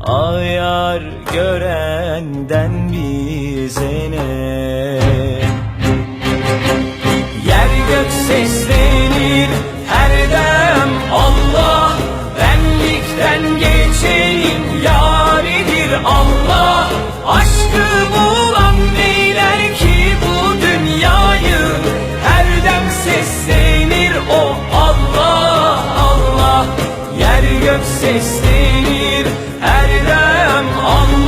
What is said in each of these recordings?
Ayar görenden bize ne? Yer gök seslenir her dem Allah. Benlikten geçenin yaridir Allah. Aşkı bulan neyler ki bu dünyayı Her dem seslenir Seslenir. Her dem Allah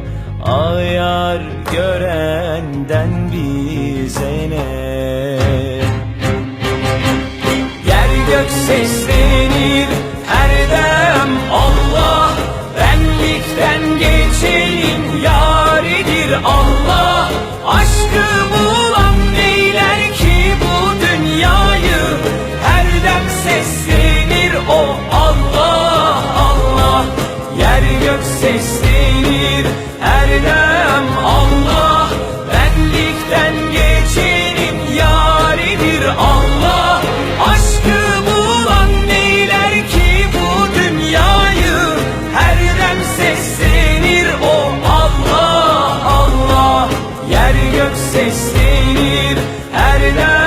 Ayar görenden bize ne Kalpten geçenim yaridir Allah. Aşkı bulan neyler ki bu dünyayı? Her dem seslenir o Allah Allah. Yer gök seslenir her dem